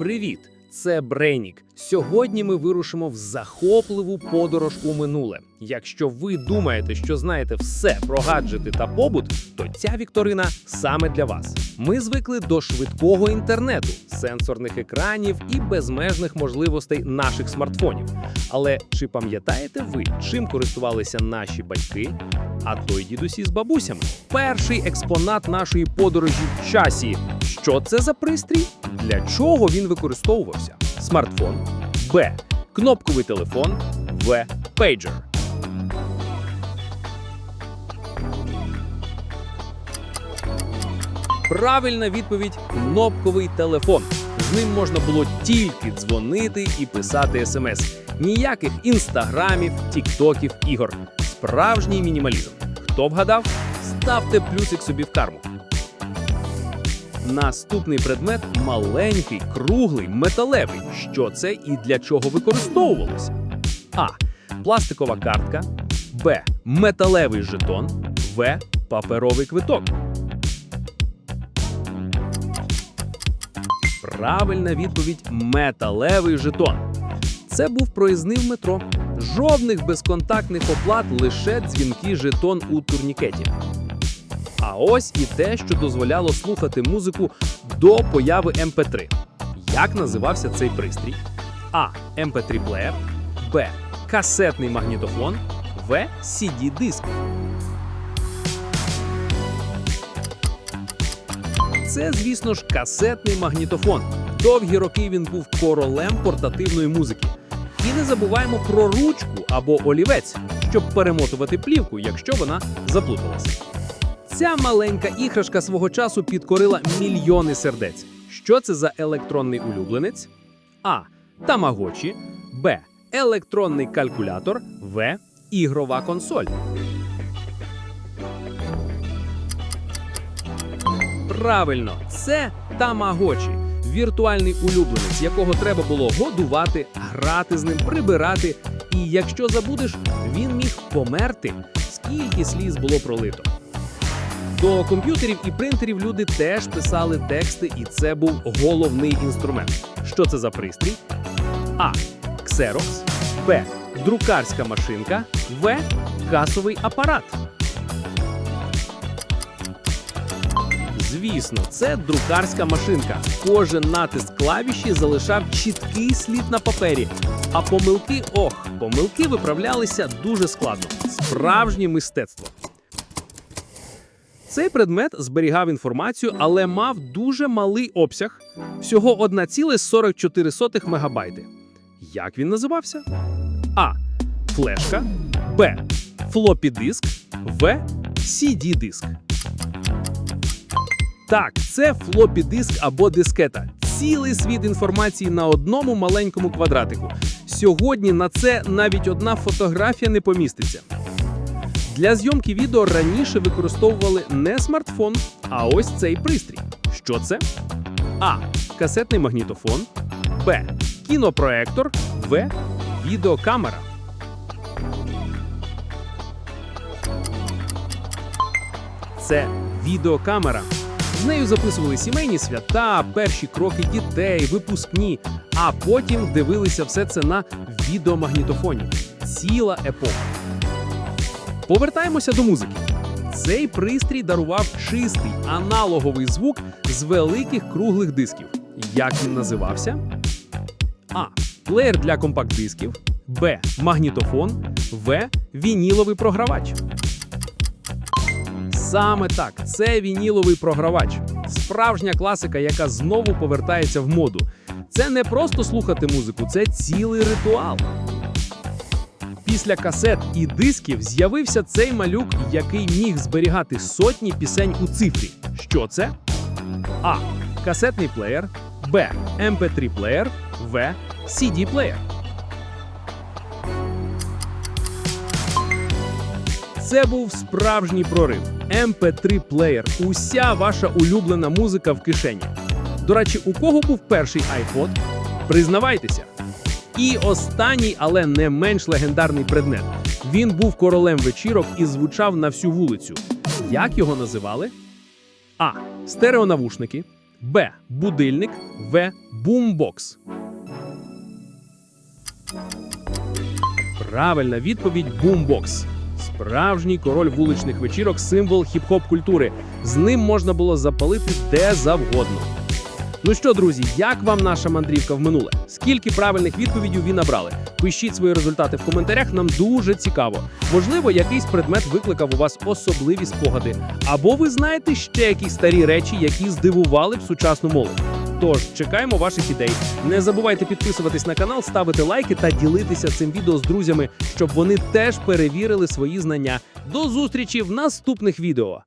Привіт! Це Брейнік. Сьогодні ми вирушимо в захопливу подорож у минуле. Якщо ви думаєте, що знаєте все про гаджети та побут, то ця вікторина саме для вас. Ми звикли до швидкого інтернету, сенсорних екранів і безмежних можливостей наших смартфонів. Але чи пам'ятаєте ви, чим користувалися наші батьки, а то й дідусі з бабусями? Перший експонат нашої подорожі в часі. Що це за пристрій? Для чого він використовувався? Смартфон, Б. Кнопковий телефон, В. Пейджер. Правильна відповідь кнопковий телефон. З ним можна було тільки дзвонити і писати смс. Ніяких інстаграмів, тіктоків, ігор. Справжній мінімалізм. Хто вгадав? Ставте плюсик собі в карму. Наступний предмет маленький, круглий, металевий. Що це і для чого використовувалося? А. Пластикова картка. Б. Металевий жетон. В. Паперовий квиток. Правильна відповідь металевий жетон. Це був проїзний в метро. Жодних безконтактних оплат, лише дзвінки жетон у турнікеті. А ось і те, що дозволяло слухати музику до появи MP3. Як називався цей пристрій? А. MP3 плеєр, Б. Касетний магнітофон, В. CD-диск. Це, звісно ж, касетний магнітофон. Довгі роки він був королем портативної музики. І не забуваємо про ручку або олівець, щоб перемотувати плівку, якщо вона заплуталася. Ця маленька іграшка свого часу підкорила мільйони сердець. Що це за електронний улюбленець? А. Тамагочі, Б. Електронний калькулятор, В. Ігрова консоль. Правильно, це тамагочі. Віртуальний улюбленець, якого треба було годувати, грати з ним, прибирати. І якщо забудеш, він міг померти. Скільки сліз було пролито. До комп'ютерів і принтерів люди теж писали тексти, і це був головний інструмент. Що це за пристрій? А. Ксерокс, Б. Друкарська машинка, В. Касовий апарат. Звісно, це друкарська машинка. Кожен натиск клавіші залишав чіткий слід на папері. А помилки, ох, помилки виправлялися дуже складно. Справжнє мистецтво. Цей предмет зберігав інформацію, але мав дуже малий обсяг всього 1,44 мегабайти. Як він називався? А. Флешка, Б. Флопі диск, В. cd диск. Так, це флопі диск або дискета. Цілий світ інформації на одному маленькому квадратику. Сьогодні на це навіть одна фотографія не поміститься. Для зйомки відео раніше використовували не смартфон, а ось цей пристрій. Що це? А. Касетний магнітофон, Б. Кінопроектор, В. Відеокамера. Це відеокамера. З нею записували сімейні свята, перші кроки дітей, випускні, а потім дивилися все це на відеомагнітофоні. Ціла епоха. Повертаємося до музики. Цей пристрій дарував чистий аналоговий звук з великих круглих дисків. Як він називався? А. Плеєр для компакт-дисків. Б. Магнітофон. В. Вініловий програвач. Саме так, це вініловий програвач. Справжня класика, яка знову повертається в моду. Це не просто слухати музику, це цілий ритуал. Після касет і дисків з'явився цей малюк, який міг зберігати сотні пісень у цифрі. Що це? А. Касетний плеєр, Б. MP3 плеєр, В. CD плеєр. Це був справжній прорив. MP3 плеєр. Уся ваша улюблена музика в кишені. До речі, у кого був перший iPod? Признавайтеся. І останній, але не менш легендарний предмет. Він був королем вечірок і звучав на всю вулицю. Як його називали? А. Стереонавушники, Б. Будильник. В. Бумбокс. Правильна відповідь бумбокс. Справжній король вуличних вечірок, символ хіп-хоп культури. З ним можна було запалити де завгодно. Ну що, друзі, як вам наша мандрівка в минуле? Скільки правильних відповідей ви набрали? Пишіть свої результати в коментарях, нам дуже цікаво. Можливо, якийсь предмет викликав у вас особливі спогади. Або ви знаєте ще якісь старі речі, які здивували б сучасну молодь. Тож чекаємо ваших ідей. Не забувайте підписуватись на канал, ставити лайки та ділитися цим відео з друзями, щоб вони теж перевірили свої знання. До зустрічі в наступних відео.